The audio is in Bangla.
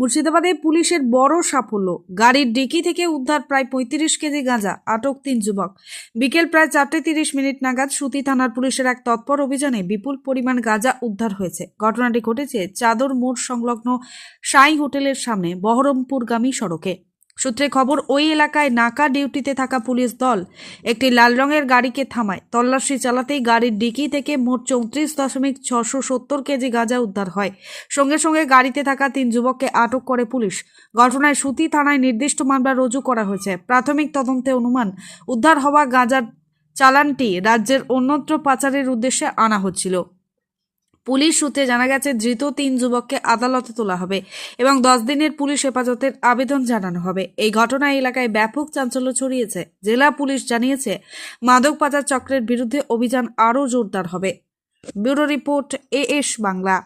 মুর্শিদাবাদে পুলিশের বড় সাফল্য। গাড়ির ডিকি থেকে উদ্ধার প্রায় পঁয়ত্রিশ কেজি গাঁজা, আটক তিন যুবক। বিকেল প্রায় চারটে তিরিশ মিনিট নাগাদ সুতি থানার পুলিশের এক তৎপর অভিযানে বিপুল পরিমাণ গাঁজা উদ্ধার হয়েছে। ঘটনাটি ঘটেছে চাদর মোড় সংলগ্ন সাই হোটেলের সামনে বহরমপুরগামী সড়কে। সূত্রে খবর, ওই এলাকায় নাকা ডিউটিতে থাকা পুলিশ দল একটি লাল রঙের গাড়িকে থামায়। তল্লাশি চালাতেই গাড়ির ডিকি থেকে মোট চৌত্রিশ দশমিক ছশো সত্তর কেজি গাঁজা উদ্ধার হয়। সঙ্গে সঙ্গে গাড়িতে থাকা তিন যুবককে আটক করে পুলিশ। ঘটনায় সুতি থানায় নির্দিষ্ট মামলা রুজু করা হয়েছে। প্রাথমিক তদন্তে অনুমান, উদ্ধার হওয়া গাঁজার চালানটি রাজ্যের অন্যত্র পাচারের উদ্দেশ্যে আনা হচ্ছিল। পুলিশ সূত্রে জানা গেছে, ধৃত তিন যুবককে আদালতে তোলা হবে এবং দশ দিনের পুলিশ হেফাজতের আবেদন জানানো হবে। এই ঘটনায় এলাকায় ব্যাপক চাঞ্চল্য ছড়িয়েছে। জেলা পুলিশ জানিয়েছে, মাদক পাচার চক্রের বিরুদ্ধে অভিযান আরও জোরদার হবে। Bureau report A S Bangla.